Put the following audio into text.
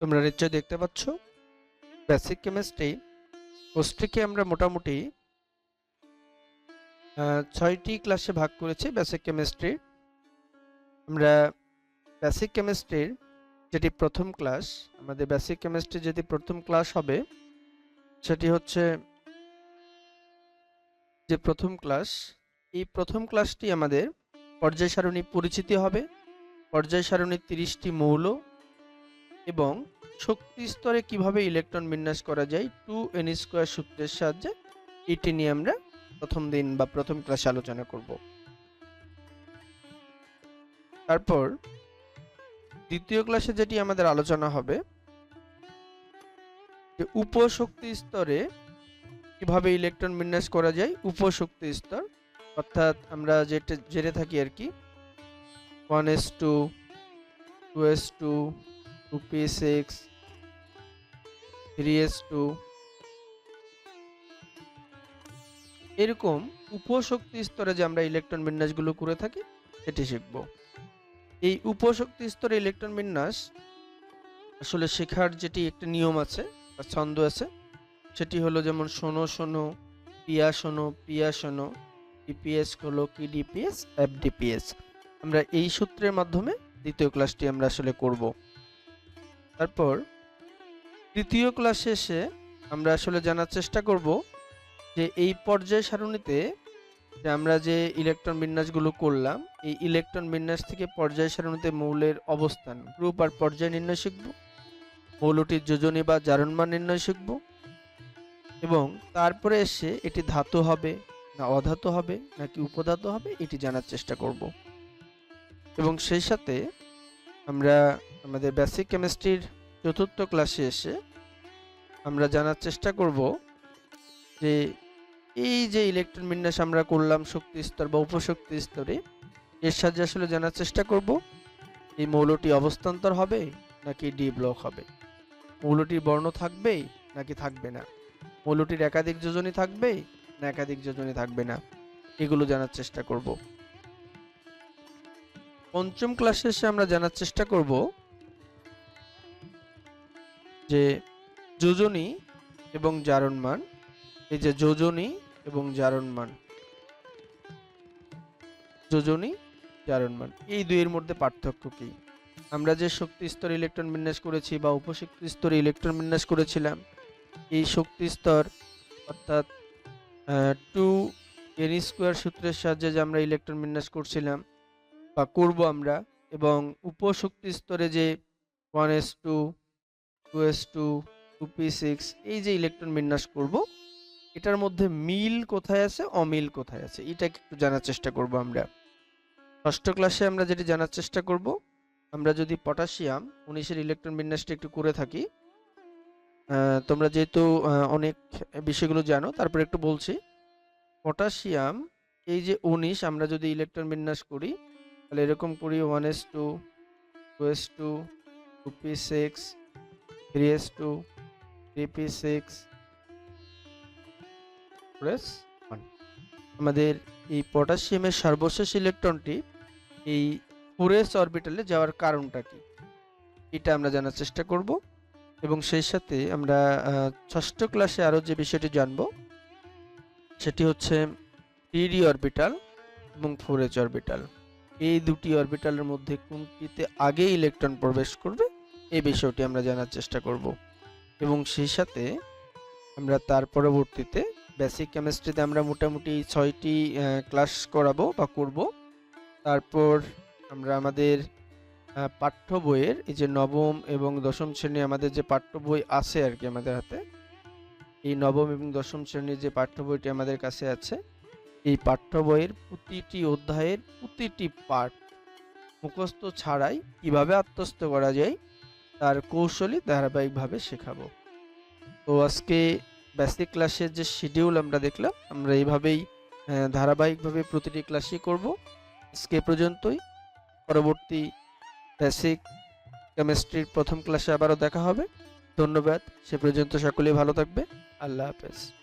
তোমরা নিশ্চয় দেখতে পাচ্ছ। বেসিক কেমিস্ট্রি কোর্সটিকে আমরা মোটামুটি ছয়টি ক্লাসে ভাগ করেছি বেসিক কেমিস্ট্রি আমরা বেসিক কেমিস্ট্রির যেটি প্রথম ক্লাস আমাদের বেসিক কেমিস্ট্রি যেটি প্রথম ক্লাস হবে, সেটি হচ্ছে যে প্রথম ক্লাস এই প্রথম ক্লাসটি আমাদের পর্যায় সারণী পরিচিতি হবে। পর্যায় সারণীর তিরিশটি মৌল এবং শক্তি স্তরে কীভাবে ইলেকট্রন বিন্যাস করা যায় টু এন স্কোয়ার সূত্রের সাহায্যে, এটি নিয়ে আমরা প্রথম দিন বা প্রথম ক্লাসে আলোচনা করব। তারপর দ্বিতীয় ক্লাসে যেটি আমাদের আলোচনা হবে, যে উপশক্তি স্তরে কীভাবে ইলেকট্রন বিন্যাস করা যায়, উপশক্তি স্তর, অর্থাৎ আমরা যেটা জেনে থাকি আর কি one S two two S two two P six three S two এরকম উপশক্তি স্তরে যে আমরা ইলেকট্রন বিন্যাসগুলো করে থাকি, সেটি শিখব। এই উপশক্তি স্তরে ইলেকট্রন বিন্যাস আসলে শেখার যেটি একটা নিয়ম আছে, বা ছন্দ আছে, সেটি হলো যেমন শোনো শোনো, পিয়া শোনো পিয়া, শোনো ডিপিএস হলো কি ডিপিএস এফডিপিএস আমরা এই সূত্রের মাধ্যমে দ্বিতীয় ক্লাসটি আমরা আসলে করব। তারপর তৃতীয় ক্লাসে এসে আমরা আসলে জানার চেষ্টা করব যে এই পর্যায় সারণীতে যে আমরা যে ইলেকট্রন বিন্যাসগুলো করলাম, এই ইলেকট্রন বিন্যাস থেকে পর্যায় সারণীতে মৌলের অবস্থান গ্রুপ আর পর্যায় নির্ণয় শিখব, মৌলটির যোজনী বা জারণমান নির্ণয় শিখব এবং তারপরে এসে এটি ধাতু হবে না অধাতু হবে নাকি উপধাতু হবে এটি জানার চেষ্টা করব। এবং সেই সাথে আমরা আমাদের বেসিক কেমিস্ট্রির চতুর্থ ক্লাসে এসে আমরা জানার চেষ্টা করব যে এই যে ইলেকট্রন বিন্যাস আমরা করলাম শক্তি স্তর বা উপশক্তি স্তরে, এর সাহায্যে আসলে জানার চেষ্টা করব এই মৌলটি অবস্থান্তর হবে নাকি ডি ব্লক হবে? মৌলটির বর্ণ থাকবে নাকি থাকবে না? মৌলটির একাধিক যোজনী থাকবে না একাধিক যোজনী থাকবে না? এগুলো জানার চেষ্টা করব। পঞ্চম ক্লাসে এসে আমরা জানার চেষ্টা করব যে যোজনী এবং জারণমান এই যে যোজনী এবং জারণমান যোজনী জারণমান এই দুইয়ের মধ্যে পার্থক্য কি? আমরা যে শক্তি স্তর ইলেকট্রন বিন্যাস করেছি বা উপশক্তি স্তরে ইলেকট্রন বিন্যাস করেছিলাম, এই শক্তি স্তর অর্থাৎ টু এন স্কোয়ার সূত্রের সাহায্যে যে আমরা ইলেকট্রন বিন্যাস করছিলাম বা করব আমরা এবং উপশক্তি স্তরে যে one S two two S two two P six এই যে ইলেকট্রন বিন্যাস করব, এটার মধ্যে মিল কোথায় আছে, অমিল কোথায় আছে? এটাকে একটু জানার চেষ্টা করব আমরা। ষষ্ঠ ক্লাসে আমরা যেটি জানার চেষ্টা করব, আমরা যদি পটাশিয়াম উনিশের ইলেকট্রন বিন্যাসটা একটু করে থাকি তোমরা যেহেতু অনেক বিষয়গুলো জানো, তারপর একটু বলছি। পটাশিয়াম এই যে উনিশ, আমরা যদি ইলেকট্রন বিন্যাস করি, তাহলে এরকম করি one S two two S two two P six three S two three P six plus one আমাদের এই পটাশিয়ামের সর্বশেষ ইলেকট্রনটি এই ফোরেস অরবিটালে যাওয়ার কারণটা কি? এটা আমরা জানার চেষ্টা করব এবং সেই সাথে আমরা ষষ্ঠ ক্লাসে আরও যে বিষয়টি জানব, সেটি হচ্ছে থ্রি অরবিটাল এবং ফোর অরবিটাল এই দুটি অরবিটালের মধ্যে কোনটিতে আগে ইলেকট্রন প্রবেশ করবে এই বিষয়টি আমরা জানার চেষ্টা করব। এবং সেই সাথে আমরা তার পরবর্তীতে বেসিক কেমিস্ট্রিতে আমরা মোটামুটি ছয়টি ক্লাস করাবো বা করব। তারপর আমরা আমাদের পাঠ্য বইয়ের এই যে নবম এবং দশম শ্রেণি আমাদের যে পাঠ্য বই আছে আর কি আমাদের হাতে, এই নবম এবং দশম শ্রেণির যে পাঠ্য বইটি আমাদের কাছে আছে, এই পাঠ্য বইয়ের প্রতিটি অধ্যায়ের প্রতিটি পাঠ মুখস্থ ছাড়াই কীভাবে আত্মস্থ করা যায় তার কৌশলই ধারাবাহিকভাবে শেখাবো। তো আজকে বেসিক ক্লাসের যে শিডিউল আমরা দেখলাম, আমরা এইভাবেই ধারাবাহিকভাবে প্রতিটি ক্লাসই করব। আজকে পর্যন্তই। পরবর্তী বেসিক কেমিস্ট্রির প্রথম ক্লাসে আবারও দেখা হবে। ধন্যবাদ। সে পর্যন্ত সকলেই ভালো থাকবে। আল্লাহ হাফেজ।